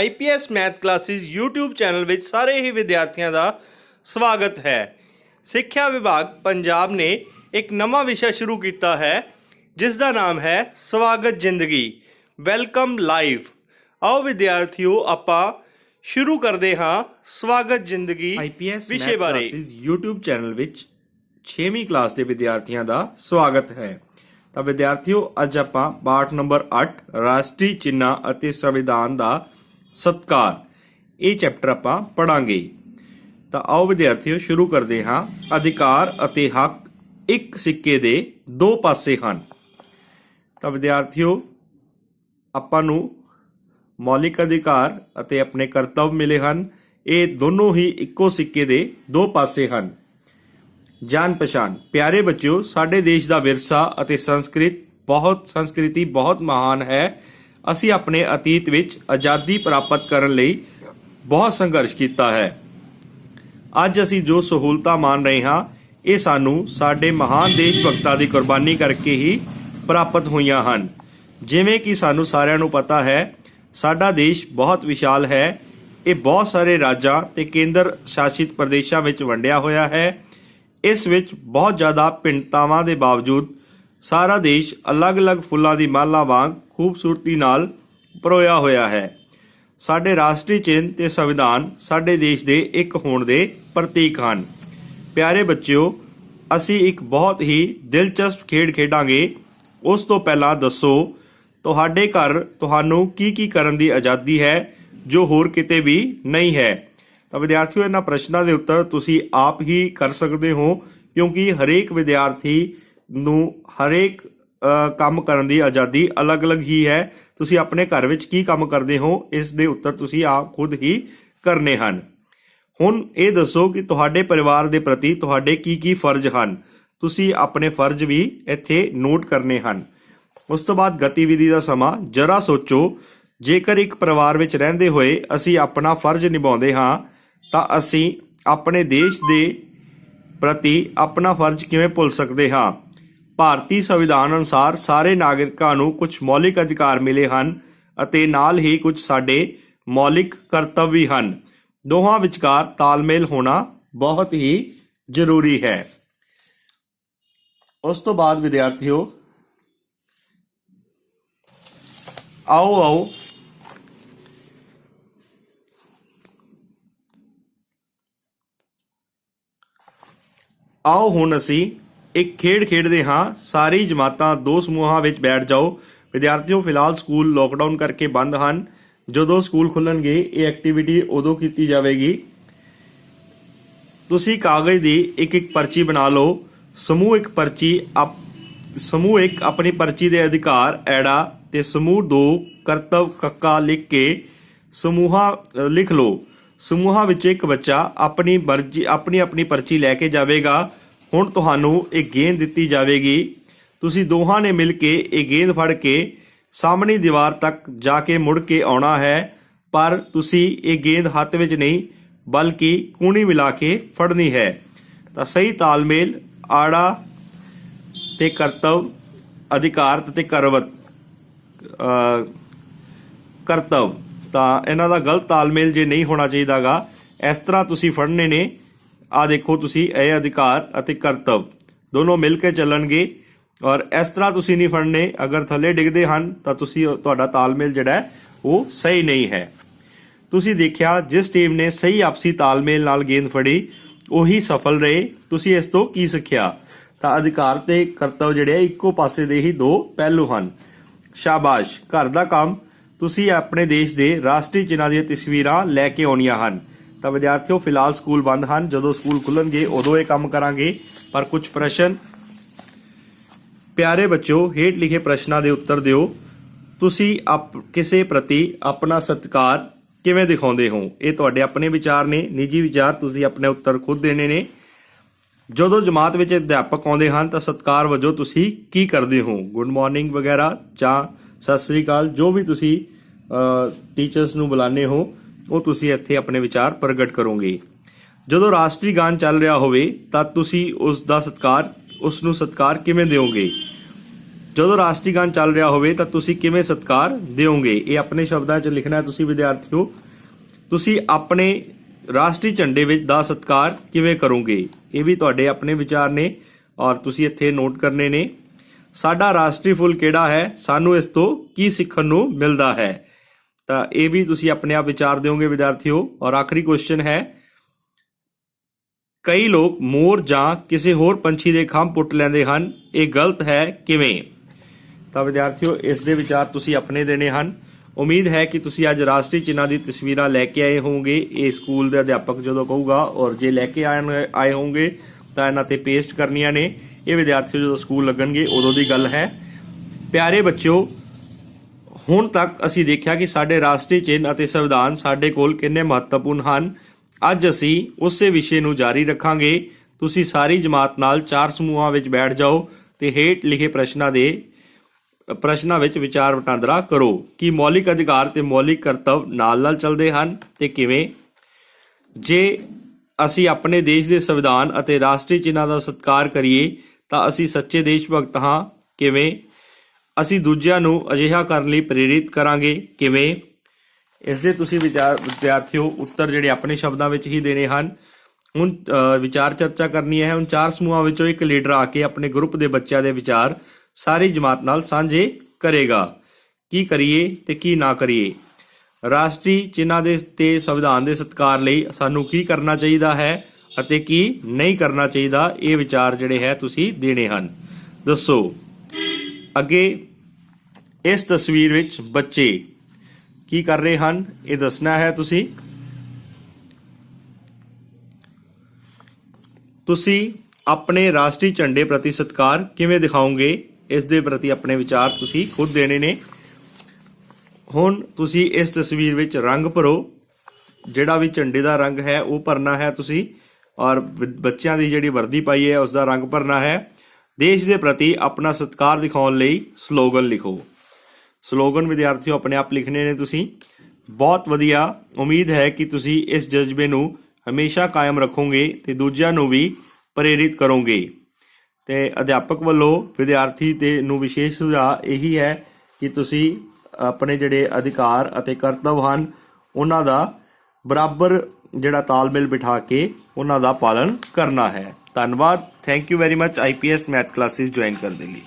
IPS math classes YouTube channel ਵਿੱਚ ਸਾਰੇ ਹੀ ਵਿਦਿਆਰਥੀਆਂ ਦਾ ਸਵਾਗਤ ਹੈ। ਸਿੱਖਿਆ ਵਿਭਾਗ ਪੰਜਾਬ ਨੇ ਇੱਕ ਨਵਾਂ ਵਿਸ਼ਾ ਸ਼ੁਰੂ ਕੀਤਾ ਹੈ ਜਿਸ ਦਾ ਨਾਮ ਹੈ ਸਵਾਗਤ ਜ਼ਿੰਦਗੀ ਵੈਲਕਮ ਲਾਈਵ ਆਓ ਵਿਦਿਆਰਥੀਓ ਆਪਾਂ ਸ਼ੁਰੂ ਕਰਦੇ ਹਾਂ ਸਵਾਗਤ ਜ਼ਿੰਦਗੀ ਆਈਪੀਐਸ ਵਿਸ਼ੇ ਬਾਰੇ। YouTube ਚੈਨਲ ਵਿੱਚ 6ਵੀਂ ਕਲਾਸ ਦੇ ਵਿਦਿਆਰਥੀਆਂ ਦਾ ਸਵਾਗਤ ਹੈ। ਤਾਂ ਵਿਦਿਆਰਥੀਓ ਅੱਜ ਆਪਾਂ ਪਾਠ ਨੰਬਰ 8 ਰਾਸ਼ਟਰੀ ਚਿੰਨ੍ਹਾਂ ਅਤੇ ਸੰਵਿਧਾਨ ਦਾ ਸਤਕਾਰ। ਇਹ ਚੈਪਟਰ ਆਪਾਂ ਪੜਾਂਗੇ। ਤਾਂ ਆਓ ਵਿਦਿਆਰਥੀਓ, ਸ਼ੁਰੂ ਕਰਦੇ ਹਾਂ। ਅਧਿਕਾਰ ਅਤੇ ਹੱਕ ਇੱਕ ਸਿੱਕੇ ਦੇ ਦੋ ਪਾਸੇ ਹਨ। ਤਾਂ ਵਿਦਿਆਰਥੀਓ, ਆਪਾਂ ਨੂੰ ਮੌਲਿਕ ਅਧਿਕਾਰ ਅਤੇ ਆਪਣੇ ਕਰਤੱਵ ਮਿਲੇ ਹਨ। ਇਹ ਦੋਨੋਂ ਹੀ ਇੱਕੋ ਸਿੱਕੇ ਦੇ ਦੋ ਪਾਸੇ ਹਨ। ਜਾਣ ਪਛਾਣ ਪਿਆਰੇ ਬੱਚਿਓ, ਸਾਡੇ ਦੇਸ਼ ਦਾ ਵਿਰਸਾ ਅਤੇ ਸੰਸਕ੍ਰਿਤ ਬਹੁਤ, ਸੰਸਕ੍ਰਿਤੀ ਬਹੁਤ ਮਹਾਨ ਹੈ। ਅਸੀਂ ਆਪਣੇ ਅਤੀਤ ਵਿੱਚ ਆਜ਼ਾਦੀ ਪ੍ਰਾਪਤ ਕਰਨ ਲਈ ਬਹੁਤ ਸੰਘਰਸ਼ ਕੀਤਾ ਹੈ। ਅੱਜ ਅਸੀਂ ਜੋ ਸਹੂਲਤਾਂ ਮਾਣ ਰਹੇ ਹਾਂ, ਇਹ ਸਾਨੂੰ ਸਾਡੇ ਮਹਾਨ ਦੇਸ਼ ਭਗਤਾਂ ਦੀ ਕੁਰਬਾਨੀ ਕਰਕੇ ਹੀ ਪ੍ਰਾਪਤ ਹੋਈਆਂ ਹਨ। ਜਿਵੇਂ ਕਿ ਸਾਨੂੰ ਸਾਰਿਆਂ ਨੂੰ ਪਤਾ ਹੈ, ਸਾਡਾ ਦੇਸ਼ ਬਹੁਤ ਵਿਸ਼ਾਲ ਹੈ। ਇਹ ਬਹੁਤ ਸਾਰੇ ਰਾਜਾਂ ਤੇ ਕੇਂਦਰ ਸ਼ਾਸਿਤ ਪ੍ਰਦੇਸ਼ਾਂ ਵਿੱਚ ਵੰਡਿਆ ਹੋਇਆ ਹੈ। ਇਸ ਵਿੱਚ ਬਹੁਤ ਜ਼ਿਆਦਾ ਭਿੰਨਤਾਵਾਂ ਦੇ ਬਾਵਜੂਦ ਸਾਰਾ ਦੇਸ਼ ਅਲੱਗ-ਅਲੱਗ ਫੁੱਲਾਂ ਦੀ ਮਾਲਾ ਵਾਂਗ ਖੂਬਸੂਰਤੀ ਨਾਲ ਪਰੋਇਆ ਹੋਇਆ ਹੈ। ਸਾਡੇ ਰਾਸ਼ਟਰੀ ਚਿੰਨ੍ਹ ਤੇ ਸੰਵਿਧਾਨ ਸਾਡੇ ਦੇਸ਼ ਦੇ ਇੱਕ ਹੋਣ ਦੇ ਪ੍ਰਤੀਕ ਹਨ। ਪਿਆਰੇ ਬੱਚਿਓ, ਅਸੀਂ ਇੱਕ ਬਹੁਤ ਹੀ ਦਿਲਚਸਪ ਖੇਡ ਖੇਡਾਂਗੇ। ਉਸ ਤੋਂ ਪਹਿਲਾਂ ਦੱਸੋ, ਤੁਹਾਡੇ ਘਰ ਤੁਹਾਨੂੰ ਕੀ ਕੀ ਕਰਨ ਦੀ ਆਜ਼ਾਦੀ ਹੈ, ਜੋ ਹੋਰ ਕਿਤੇ ਵੀ ਨਹੀਂ ਹੈ? ਤਾਂ ਵਿਦਿਆਰਥੀਓ, ਇਹਨਾਂ ਪ੍ਰਸ਼ਨਾਂ ਦੇ ਉੱਤਰ ਤੁਸੀਂ ਆਪ ਹੀ ਕਰ ਸਕਦੇ ਹੋ, ਕਿਉਂਕਿ ਹਰੇਕ ਵਿਦਿਆਰਥੀ ਨੂੰ ਹਰੇਕ ਕੰਮ ਕਰਨ ਦੀ ਆਜ਼ਾਦੀ ਅਲੱਗ-ਅਲੱਗ ਹੀ ਹੈ। ਤੁਸੀਂ ਆਪਣੇ ਘਰ ਵਿੱਚ ਕੀ ਕੰਮ ਕਰਦੇ ਹੋ? ਇਸ ਦੇ ਉੱਤਰ ਤੁਸੀਂ ਆਪ ਖੁਦ ਹੀ ਕਰਨੇ ਹਨ। ਹੁਣ ਇਹ ਦੱਸੋ ਕਿ ਤੁਹਾਡੇ ਪਰਿਵਾਰ ਦੇ ਪ੍ਰਤੀ ਤੁਹਾਡੇ ਕੀ ਕੀ ਫਰਜ਼ ਹਨ? ਤੁਸੀਂ ਆਪਣੇ ਫਰਜ਼ ਵੀ ਇੱਥੇ ਨੋਟ ਕਰਨੇ ਹਨ। ਉਸ ਤੋਂ ਬਾਅਦ ਗਤੀਵਿਧੀ ਦਾ ਸਮਾਂ। ਜਰਾ ਸੋਚੋ, ਜੇਕਰ ਇੱਕ ਪਰਿਵਾਰ ਵਿੱਚ ਰਹਿੰਦੇ ਹੋਏ ਅਸੀਂ ਆਪਣਾ ਫਰਜ਼ ਨਿਭਾਉਂਦੇ ਹਾਂ, ਤਾਂ ਅਸੀਂ ਆਪਣੇ ਦੇਸ਼ ਦੇ ਪ੍ਰਤੀ ਆਪਣਾ ਫਰਜ਼ ਕਿਵੇਂ ਭੁੱਲ ਸਕਦੇ ਹਾਂ? ਭਾਰਤੀ ਸੰਵਿਧਾਨ ਅਨੁਸਾਰ ਸਾਰੇ ਨਾਗਰਿਕਾਂ ਨੂੰ ਕੁਝ ਮੌਲਿਕ ਅਧਿਕਾਰ ਮਿਲੇ ਹਨ ਅਤੇ ਨਾਲ ਹੀ ਕੁਝ ਸਾਡੇ ਮੌਲਿਕ ਕਰਤੱਵ ਵੀ ਹਨ। ਦੋਹਾਂ ਵਿਚਕਾਰ ਤਾਲਮੇਲ ਹੋਣਾ ਬਹੁਤ ਹੀ ਜ਼ਰੂਰੀ ਹੈ। ਉਸ ਤੋਂ ਬਾਅਦ ਵਿਦਿਆਰਥੀਓ, ਆਓ ਆਓ। ਆਓ ਹੁਣ ਅਸੀਂ ਇੱਕ ਖੇਡ ਖੇਡਦੇ ਹਾਂ, ਸਾਰੀ ਜਮਾਤਾਂ ਦੋ ਸਮੂਹਾਂ ਵਿੱਚ ਬੈਠ ਜਾਓ। ਵਿਦਿਆਰਥੀਓ, ਫਿਲਹਾਲ ਸਕੂਲ ਲੋਕਡਾਊਨ ਕਰਕੇ ਬੰਦ ਹਨ। ਜਦੋਂ ਸਕੂਲ ਖੁੱਲਣਗੇ, ਇਹ ਐਕਟੀਵਿਟੀ ਉਦੋਂ ਕੀਤੀ ਜਾਵੇਗੀ। ਤੁਸੀਂ ਕਾਗਜ਼ ਦੀ ਇੱਕ ਇੱਕ ਪਰਚੀ ਬਣਾ ਲਓ। ਸਮੂਹ ਇੱਕ ਪਰਚੀ ਆਪ ਸਮੂਹ ਇੱਕ ਆਪਣੀ ਪਰਚੀ ਦੇ ਅਧਿਕਾਰ, ਐੜਾ ਤੇ ਸਮੂਹ 2 ਕਰਤਵ ਕੱਕਾ ਲਿਖ ਕੇ ਸਮੂਹਾਂ ਲਿਖ ਲਓ। ਸਮੂਹਾਂ ਵਿੱਚ ਇੱਕ ਬੱਚਾ ਆਪਣੀ ਮਰਜ਼ੀ ਆਪਣੀ ਆਪਣੀ ਪਰਚੀ ਲੈ ਕੇ ਜਾਵੇਗਾ। ਹੁਣ ਤੁਹਾਨੂੰ ਇਹ ਗੇਂਦ ਦਿੱਤੀ ਜਾਵੇਗੀ। ਤੁਸੀਂ ਦੋਹਾਂ ਨੇ ਮਿਲ ਕੇ ਇਹ ਗੇਂਦ ਫੜ ਕੇ ਸਾਹਮਣੀ ਦੀਵਾਰ ਤੱਕ ਜਾ ਕੇ ਮੁੜ ਕੇ ਆਉਣਾ ਹੈ। ਪਰ ਤੁਸੀਂ ਇਹ ਗੇਂਦ ਹੱਥ ਵਿੱਚ ਨਹੀਂ, ਬਲਕਿ ਕੂਣੀ ਮਿਲਾ ਕੇ ਫੜਨੀ ਹੈ। ਤਾਂ ਸਹੀ ਤਾਲਮੇਲ, ਆੜਾ ਤੇ ਕਰਤਵ, ਅਧਿਕਾਰਤ ਤੇ ਕਰਵਤ ਕਰਤਵ। ਤਾਂ ਇਹਨਾਂ ਦਾ ਗਲਤ ਤਾਲਮੇਲ ਜੇ ਨਹੀਂ ਹੋਣਾ ਚਾਹੀਦਾਗਾ, ਇਸ ਤਰ੍ਹਾਂ ਤੁਸੀਂ ਫੜਨੇ ਨੇ। ਆ ਦੇਖੋ ਤੁਸੀਂ, ਇਹ ਅਧਿਕਾਰ ਅਤੇ ਕਰਤਵ ਦੋਨੋਂ ਮਿਲ ਕੇ ਚੱਲਣਗੇ ਔਰ ਇਸ ਤਰ੍ਹਾਂ ਤੁਸੀਂ ਨਹੀਂ ਫੜਨੇ। ਅਗਰ ਥੱਲੇ ਡਿੱਗਦੇ ਹਨ, ਤਾਂ ਤੁਸੀਂ ਤੁਹਾਡਾ ਤਾਲਮੇਲ ਜਿਹੜਾ ਉਹ ਸਹੀ ਨਹੀਂ ਹੈ। ਤੁਸੀਂ ਦੇਖਿਆ, ਜਿਸ ਟੀਮ ਨੇ ਸਹੀ ਆਪਸੀ ਤਾਲਮੇਲ ਨਾਲ ਗੇਂਦ ਫੜੀ, ਉਹੀ ਸਫਲ ਰਹੇ। ਤੁਸੀਂ ਇਸ ਤੋਂ ਕੀ ਸਿੱਖਿਆ? ਤਾਂ ਅਧਿਕਾਰ ਤੇ ਕਰਤਵ ਜਿਹੜੇ ਇੱਕੋ ਪਾਸੇ ਦੇ ਹੀ ਦੋ ਪਹਿਲੂ ਹਨ। ਸ਼ਾਬਾਸ਼। ਘਰ ਦਾ ਕੰਮ, ਤੁਸੀਂ ਆਪਣੇ ਦੇਸ਼ ਦੇ ਰਾਸ਼ਟਰੀ ਚਿੰਨ੍ਹਾਂ ਦੀਆਂ ਤਸਵੀਰਾਂ ਲੈ ਕੇ ਆਉਣੀਆਂ ਹਨ। ਤਾਂ ਵਿਦਿਆਰਥੀਓ, ਫਿਲਹਾਲ ਸਕੂਲ ਬੰਦ ਹਨ। ਜਦੋਂ ਸਕੂਲ ਖੁੱਲਣਗੇ, ਉਦੋਂ ਇਹ ਕੰਮ ਕਰਾਂਗੇ। ਪਰ ਕੁਝ ਪ੍ਰਸ਼ਨ ਪਿਆਰੇ ਬੱਚਿਓ, ਹੇਠ ਲਿਖੇ ਪ੍ਰਸ਼ਨਾਂ ਦੇ ਉੱਤਰ ਦਿਓ। ਤੁਸੀਂ ਆਪ, ਕਿਸੇ ਪ੍ਰਤੀ ਆਪਣਾ ਸਤਿਕਾਰ ਕਿਵੇਂ ਦਿਖਾਉਂਦੇ ਹੋ? ਇਹ ਤੁਹਾਡੇ ਆਪਣੇ ਵਿਚਾਰ ਨੇ। ਨਿੱਜੀ ਵਿਚਾਰ ਤੁਸੀਂ ਆਪਣੇ ਉੱਤਰ ਖੁਦ ਦੇਣੇ ਨੇ। ਜਦੋਂ ਜਮਾਤ ਵਿੱਚ ਅਧਿਆਪਕ ਆਉਂਦੇ ਹਨ, ਤਾਂ ਸਤਿਕਾਰ ਵਜੋਂ ਤੁਸੀਂ ਕੀ ਕਰਦੇ ਹੋ? ਗੁੱਡ ਮਾਰਨਿੰਗ ਵਗੈਰਾ ਜਾਂ ਸਤਿ ਸ੍ਰੀ ਅਕਾਲ, ਜੋ ਵੀ ਤੁਸੀਂ ਟੀਚਰਸ ਨੂੰ ਬੁਲਾਉਂਦੇ ਹੋ ਉਹ ਤੁਸੀਂ ਇੱਥੇ ਆਪਣੇ ਵਿਚਾਰ ਪ੍ਰਗਟ ਕਰੋਗੇ। ਜਦੋਂ ਰਾਸ਼ਟਰੀ ਗਾਨ ਚੱਲ ਰਿਹਾ ਹੋਵੇ, ਤਾਂ ਤੁਸੀਂ ਉਸ ਦਾ ਸਤਿਕਾਰ, ਉਸ ਨੂੰ ਸਤਿਕਾਰ ਕਿਵੇਂ ਦਿਓਗੇ? ਜਦੋਂ ਰਾਸ਼ਟਰੀ ਗਾਨ ਚੱਲ ਰਿਹਾ ਹੋਵੇ, ਤਾਂ ਤੁਸੀਂ ਕਿਵੇਂ ਸਤਿਕਾਰ ਦਿਓਗੇ? ਇਹ ਆਪਣੇ ਸ਼ਬਦਾਂ 'ਚ ਲਿਖਣਾ ਹੈ ਤੁਸੀਂ ਵਿਦਿਆਰਥੀਓ। ਤੁਸੀਂ ਆਪਣੇ ਰਾਸ਼ਟਰੀ ਝੰਡੇ ਵਿੱਚ ਦਾ ਸਤਿਕਾਰ ਕਿਵੇਂ ਕਰੋਗੇ? ਇਹ ਵੀ ਤੁਹਾਡੇ ਆਪਣੇ ਵਿਚਾਰ ਨੇ ਔਰ ਤੁਸੀਂ ਇੱਥੇ ਨੋਟ ਕਰਨੇ ਨੇ। ਸਾਡਾ ਰਾਸ਼ਟਰੀ ਫੁੱਲ ਕਿਹੜਾ ਹੈ? ਸਾਨੂੰ ਇਸ ਤੋਂ ਕੀ ਸਿੱਖਣ ਨੂੰ ਮਿਲਦਾ ਹੈ? ਤਾਂ ਇਹ ਵੀ ਤੁਸੀਂ ਆਪਣੇ ਆਪ ਵਿਚਾਰ ਦਿਓਗੇ ਵਿਦਿਆਰਥੀਓ। ਔਰ ਆਖਰੀ ਕੁਐਸਚਨ ਹੈ, ਕਈ ਲੋਕ ਮੋਰ ਜਾਂ ਕਿਸੇ ਹੋਰ ਪੰਛੀ ਦੇ ਖੰਭ ਪੁੱਟ ਲੈਂਦੇ ਹਨ। ਇਹ ਗਲਤ ਹੈ ਕਿਵੇਂ? ਤਾਂ ਵਿਦਿਆਰਥੀਓ, ਇਸ ਦੇ ਵਿਚਾਰ ਤੁਸੀਂ ਆਪਣੇ ਦੇਣੇ ਹਨ। ਉਮੀਦ ਹੈ ਕਿ ਤੁਸੀਂ ਅੱਜ ਰਾਸ਼ਟਰੀ ਚਿੰਨ੍ਹਾਂ ਦੀ ਤਸਵੀਰਾਂ ਲੈ ਕੇ ਆਏ ਹੋਵੋਗੇ। ਇਹ ਸਕੂਲ ਦੇ ਅਧਿਆਪਕ ਜਦੋਂ ਕਹੂਗਾ ਔਰ ਜੇ ਲੈ ਕੇ ਆਏ ਆਏ ਹੋਵੋਗੇ, ਤਾਂ ਇਹਨਾਂ ਤੇ ਪੇਸਟ ਕਰਨੀਆਂ ਨੇ। ਇਹ ਵਿਦਿਆਰਥੀ ਜਦੋਂ ਸਕੂਲ ਲੱਗਣਗੇ, ਉਦੋਂ ਦੀ ਗੱਲ ਹੈ। ਪਿਆਰੇ ਬੱਚਿਓ ਹੁਣ ਤੱਕ ਅਸੀਂ ਦੇਖਿਆ ਕਿ ਸਾਡੇ ਰਾਸ਼ਟਰੀ ਚਿੰਨ੍ਹ ਅਤੇ ਸੰਵਿਧਾਨ ਸਾਡੇ ਕੋਲ ਕਿੰਨੇ ਮਹੱਤਵਪੂਰਨ ਹਨ। ਅੱਜ ਅਸੀਂ ਉਸੇ ਵਿਸ਼ੇ ਨੂੰ ਜਾਰੀ ਰੱਖਾਂਗੇ। ਤੁਸੀਂ ਸਾਰੀ ਜਮਾਤ ਨਾਲ ਚਾਰ ਸਮੂਹਾਂ ਵਿੱਚ ਬੈਠ ਜਾਓ ਤੇ ਹੇਠ ਲਿਖੇ ਪ੍ਰਸ਼ਨਾਂ ਦੇ, ਪ੍ਰਸ਼ਨਾਂ ਵਿੱਚ ਵਿਚਾਰ ਵਟਾਂਦਰਾ ਕਰੋ। ਕਿ ਮੌਲਿਕ ਅਧਿਕਾਰ ਤੇ ਮੌਲਿਕ ਕਰਤੱਵ ਨਾਲ-ਨਾਲ ਚੱਲਦੇ ਹਨ ਤੇ ਕਿਵੇਂ? ਜੇ ਅਸੀਂ ਆਪਣੇ ਦੇਸ਼ ਦੇ ਸੰਵਿਧਾਨ ਅਤੇ ਰਾਸ਼ਟਰੀ ਚਿੰਨ੍ਹਾਂ ਦਾ ਸਤਿਕਾਰ ਕਰੀਏ, ਤਾਂ ਅਸੀਂ ਸੱਚੇ ਦੇਸ਼ ਭਗਤ ਹਾਂ। ਕਿਵੇਂ? ਅਸੀਂ ਦੂਜਿਆਂ ਨੂੰ ਅਜਿਹਾ ਕਰਨ ਲਈ ਪ੍ਰੇਰਿਤ ਕਰਾਂਗੇ। ਕਿਵੇਂ? ਇਸ ਦੇ ਤੁਸੀਂ ਵਿਚਾਰ, ਵਿਦਿਆਰਥੀਓ, ਉੱਤਰ ਜਿਹੜੇ ਆਪਣੇ ਸ਼ਬਦਾਂ ਵਿੱਚ ਹੀ ਦੇਣੇ ਹਨ। ਹੁਣ ਵਿਚਾਰ ਚਰਚਾ ਕਰਨੀ ਹੈ। ਹੁਣ ਚਾਰ ਸਮੂਹਾਂ ਵਿੱਚੋਂ ਇੱਕ ਲੀਡਰ ਆ ਕੇ ਆਪਣੇ ਗਰੁੱਪ ਦੇ ਬੱਚਿਆਂ ਦੇ ਵਿਚਾਰ ਸਾਰੀ ਜਮਾਤ ਨਾਲ ਸਾਂਝੇ ਕਰੇਗਾ। ਕੀ ਕਰੀਏ ਤੇ ਕੀ ਨਾ ਕਰੀਏ? ਰਾਸ਼ਟਰੀ ਚਿੰਨ੍ਹਾਂ ਦੇ ਤੇ ਸੰਵਿਧਾਨ ਦੇ ਸਤਿਕਾਰ ਲਈ ਸਾਨੂੰ ਕੀ ਕਰਨਾ ਚਾਹੀਦਾ ਹੈ ਅਤੇ ਕੀ ਨਹੀਂ ਕਰਨਾ ਚਾਹੀਦਾ? ਇਹ ਵਿਚਾਰ ਜਿਹੜੇ ਹੈ, ਤੁਸੀਂ ਦੇਣੇ ਹਨ। ਦੱਸੋ। ਅੱਗੇ ਇਸ ਤਸਵੀਰ ਵਿੱਚ ਬੱਚੇ ਕੀ ਕਰ ਰਹੇ ਹਨ? ਇਹ ਦੱਸਣਾ ਹੈ ਤੁਸੀਂ। ਤੁਸੀਂ ਆਪਣੇ ਰਾਸ਼ਟਰੀ ਝੰਡੇ ਪ੍ਰਤੀ ਸਤਿਕਾਰ ਕਿਵੇਂ ਦਿਖਾਓਗੇ? ਇਸ ਦੇ ਪ੍ਰਤੀ ਆਪਣੇ ਵਿਚਾਰ ਤੁਸੀਂ ਖੁਦ ਦੇਣੇ ਨੇ। ਹੁਣ ਤੁਸੀਂ ਇਸ ਤਸਵੀਰ ਵਿੱਚ ਰੰਗ ਭਰੋ। ਜਿਹੜਾ ਵੀ ਝੰਡੇ ਦਾ ਰੰਗ ਹੈ, ਉਹ ਭਰਨਾ ਹੈ ਤੁਸੀਂ। ਔਰ ਬੱਚਿਆਂ ਦੀ ਜਿਹੜੀ ਵਰਦੀ ਪਾਈ ਹੈ, ਉਸ ਦਾ ਰੰਗ ਭਰਨਾ ਹੈ। ਦੇਸ਼ ਦੇ ਪ੍ਰਤੀ ਆਪਣਾ ਸਤਿਕਾਰ ਦਿਖਾਉਣ ਲਈ ਸਲੋਗਨ ਲਿਖੋ। ਸਲੋਗਨ ਵਿਦਿਆਰਥੀਓ, ਆਪਣੇ ਆਪ ਲਿਖਣੇ ਨੇ ਤੁਸੀਂ। ਬਹੁਤ ਵਧੀਆ। ਉਮੀਦ ਹੈ ਕਿ ਤੁਸੀਂ ਇਸ ਜਜ਼ਬੇ ਨੂੰ ਹਮੇਸ਼ਾ ਕਾਇਮ ਰੱਖੋਗੇ ਤੇ ਦੂਜਿਆਂ ਨੂੰ ਵੀ ਪ੍ਰੇਰਿਤ ਕਰੋਗੇ। ਤੇ ਅਧਿਆਪਕ ਵੱਲੋਂ ਵਿਦਿਆਰਥੀ ਤੇ ਨੂੰ ਵਿਸ਼ੇਸ਼ ਸੁਝਾਅ ਇਹੀ ਹੈ ਕਿ ਤੁਸੀਂ ਆਪਣੇ ਜਿਹੜੇ ਅਧਿਕਾਰ ਅਤੇ ਕਰਤੱਵ ਹਨ, ਉਹਨਾਂ ਦਾ ਬਰਾਬਰ ਜਿਹੜਾ ਤਾਲਮੇਲ ਬਿਠਾ ਕੇ ਉਹਨਾਂ ਦਾ ਪਾਲਣ ਕਰਨਾ ਹੈ। ਧੰਨਵਾਦ। Thank you very much IPS math classes join ਕਰਨ ਦੇ ਲਈ।